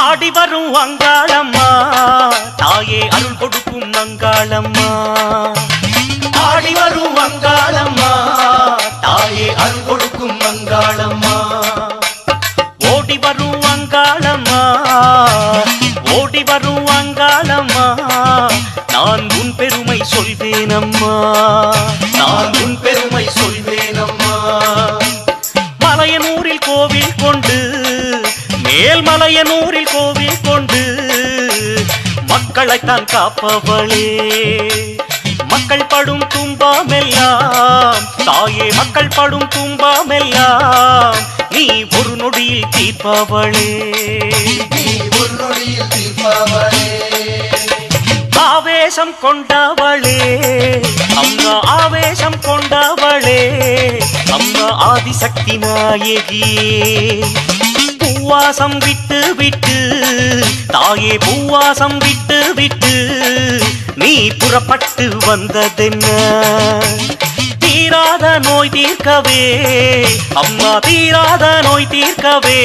ஆடி வரும் அங்காளம்மா தாயே அருள் கொடுக்கும் அங்காளம்மா ஆடி வரும் அங்காளம்மா நான் உன் பெருமை சொல்வேன் அம்மா நான் உன் பெருமை சொல்வேன் அம்மா மலையனூரில் கோவில் கொண்டு மேல்மலையனூரில் கோவில் கொண்டு மக்களைத்தான் காப்பவளே. மக்கள் படும் தும்பாமெல்லாம் தாயே மக்கள் படும் தும்பாமெல்லாம் நீ ஒரு நொடியில் தீர்ப்பவளே. நீ ஒரு நொடியில் தீர்ப்பவளே ஆவேசம் கொண்டவளே. அம்மா ஆவேசம் கொண்டவளே. அம்மா ஆதிசக்தி நாயகி பூவாசம் விட்டு விட்டு தாயே பூவாசம் விட்டு விட்டு நீ புறப்பட்டு வந்ததென்ன? தீராத நோய் தீர்க்கவே அம்மா தீராத நோய் தீர்க்கவே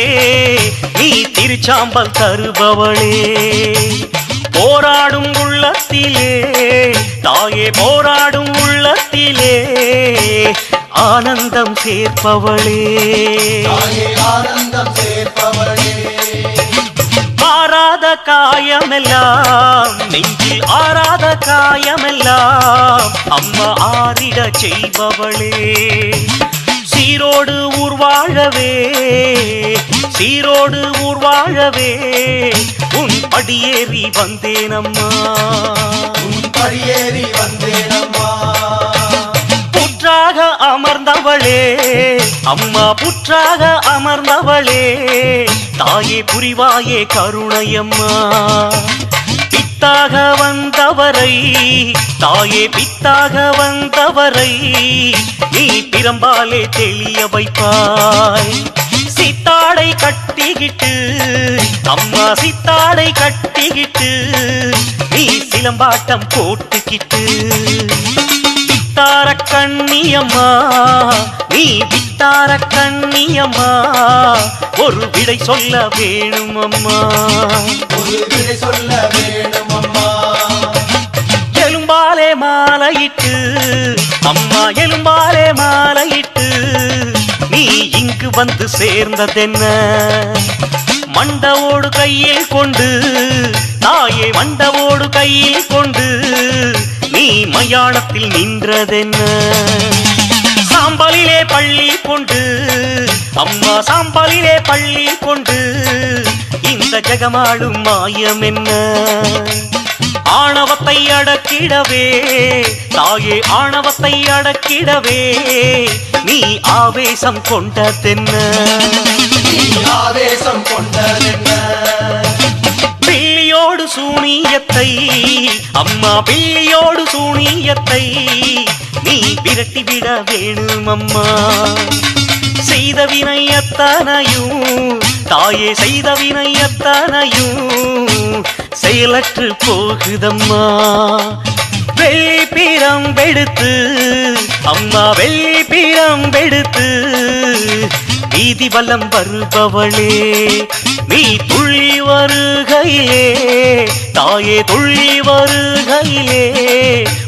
நீ திருச்சாம்பல் தருபவளே. போராடும் உள்ளத்திலே தாயே போராடும் உள்ளத்திலே ஆனந்தம் சேர்ப்பவளே. ஆனந்தம் சேர்ப்பவளே. ஆறாத காயமெல்லாம் நெஞ்சில் ஆறாத காயமெல்லாம் அம்மா ஆறிட செய்பவளே. சீரோடு ஊர் வாழவே சீரோடு ஊர் வாழவே உன் படியேறி வந்தேனம்மா. உன் படியேறி வந்தேனம்மா. புற்றாக அமர்ந்தவளே. அம்மா புற்றாக அமர்ந்தவளே. தாயே புரிவாயே கருணையம்மா. பித்தாக வந்தவரை தாயே பித்தாக வந்தவரை நீ பிரம்பாலே தெளிய வைப்பாய். சித்தாடை கட்டிக்கிட்டு அம்மா சித்தாடை கட்டிக்கிட்டு நீ சிலம்பாட்டம் போட்டுக்கிட்டு. வித்தார கண்ணியம்மா நீ வித்தார கண்ணியம்மா ஒரு விடை சொல்ல வேணும் அம்மா ஒரு விடை சொல்ல வேணும் அம்மா எலும்பாலே மாலையிட்டு அம்மா எலும்பாலே வந்து சேர்ந்ததென்ன? மண்டவோடு கையில் கொண்டு தாயை மண்டவோடு கையில் கொண்டு நீ மயானத்தில் நின்றதென்ன? சாம்பலிலே பள்ளி கொண்டு அம்மா சாம்பலிலே பள்ளி கொண்டு இந்த ஜெகமாடும் மாயம் என்ன ஆணவத்தை அடக்கிடவே. தாயே ஆணவத்தை அடக்கிடவே. நீ ஆவேசம் கொண்டதென்ன ஆவேசம் கொண்டதென்ன பிள்ளியோடு சூனியத்தை அம்மா பிள்ளியோடு சூனியத்தை நீ விரட்டிவிட வேணும் அம்மா. செய்த வினை அத்தனையும் தாயே செய்த வினை அத்தனையும் செயலற்று போகுதம்மா. வெள்ளி பிரம்பெடுத்து அம்மா வெள்ளி பிரம்பெடுத்து வீதி வல்லம் வருபவளே நீ துள்ளி வருகையிலே தாயே துள்ளி வருகையிலே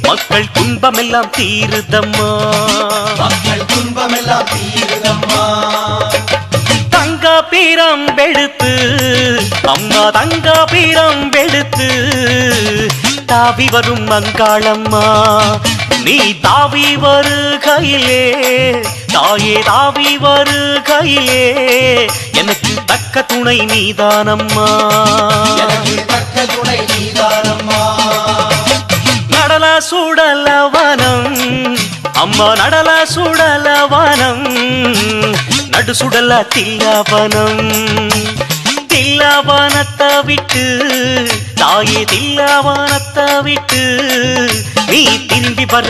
மக்கள் துன்பமெல்லாம் தீருதம்மா. மக்கள் துன்பமெல்லாம் தீருதம்மா. தங்க பிரம்பெடுத்து அம்மா தங்க பிரம்பெடுத்து தாவி வரும் மங்காளம்மா நீ தாவி வருகையிலே தாயே தாவி வருகையிலே எனக்கு தக்க துணை நீதானம்மா. எனக்கு தக்க துணை நீதானம்மா. நடல சுடலவனம் அம்மா நடல சுடலவனம் நடு சுடல தில்லவனம். தில்லவனத்தை விட்டு தாயே தில்லவனத்தை விட்டு நீ திரும்பி வர